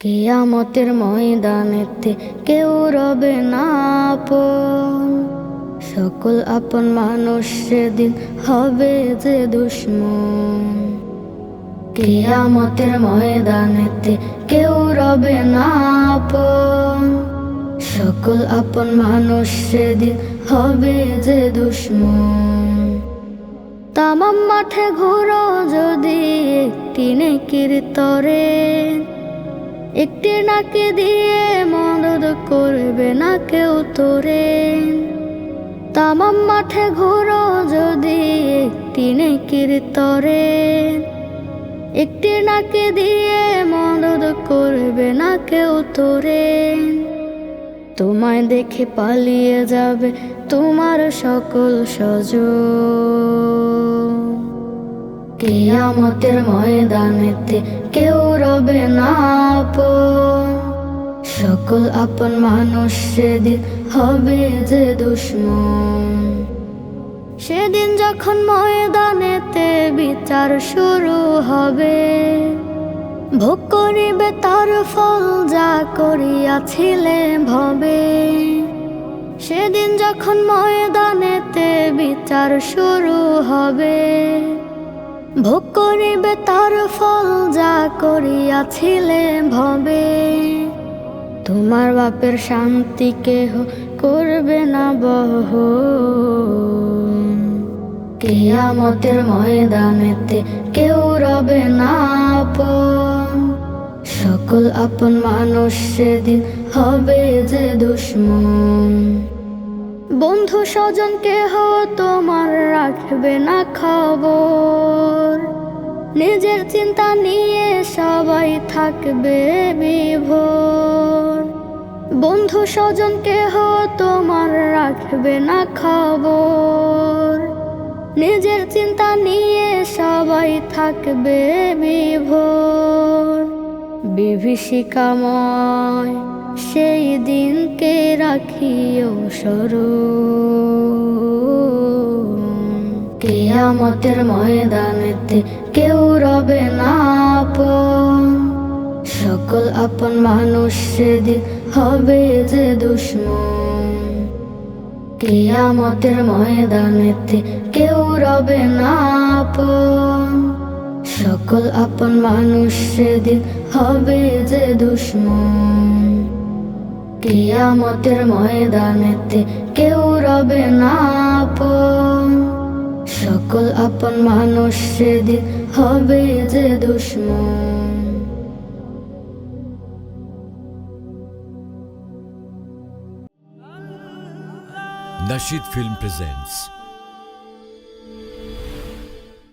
কেয়ামতের ময়দানেতে কেউ রবে না সকল আপন মানুষ সেদিন হবে যে দুশ্মন। কেয়ামতের ময়দানেতে কেউ রবে না সকল আপন মানুষ সেদিন হবে যে দুশ্মন। তামাম মাঠে ঘোরো যদি একটি নেকির তরে। একটি নাকে দিয়ে মদত করবে না কেউ তোরে। তামাম মাঠে ঘোরো যদি একটি নেকির তরে। একটি নাকে দিয়ে মদত করবে না কেউ তোরে। তোমায় দেখে পালিয়ে যাবে তোমার সকল সজ কেয়ামতের ময়দানেতে কেউ রবে না আপন? সকল আপন মানুষ সেদিন হবে যে দুশ্মন। সেদিন যখন ময়দানেতে বিচার শুরু হবে, ভোগ করিবে তার ফল যা করিয়াছিলে ভবে। সেদিন যখন ময়দানেতে বিচার শুরু হবে ভোগ করিবে তার ফল যা করিয়াছিলে ভবে। তোমার বাপের শান্তি কেহ করবে না বহ। কেয়ামতের ময়দানেতে কেউ রবে না আপন। সকল আপন মানুষ সেদিন হবে যে দুশ্মন। বন্ধু স্বজন কেহ তোমার রাখবে না খবর। নিজের চিন্তা নিয়ে সবাই থাকবে বিভোর। বন্ধু স্বজন কেহ তোমার রাখবে না খবর। নিজের চিন্তা নিয়ে সবাই থাকবে বিভোর। বিভীষিকাময়, সেই দিনকে রাখিও স্মরণ কেয়ামতের ময়দানেতে কেউ রবে না আপন। সকল আপন মানুষ সেদিন হবে যে দুশ্মন। কেয়ামতের ময়দানেতে কেউ রবে না আপন। সকল আপন মানুষ সেদিন হবে যে দুশ্মন। কেয়ামতের ময়দানেতে কেউ রবে না আপন। আপন মানুষ সেদিন হবে যে দুশ্মন। Nashid Film presents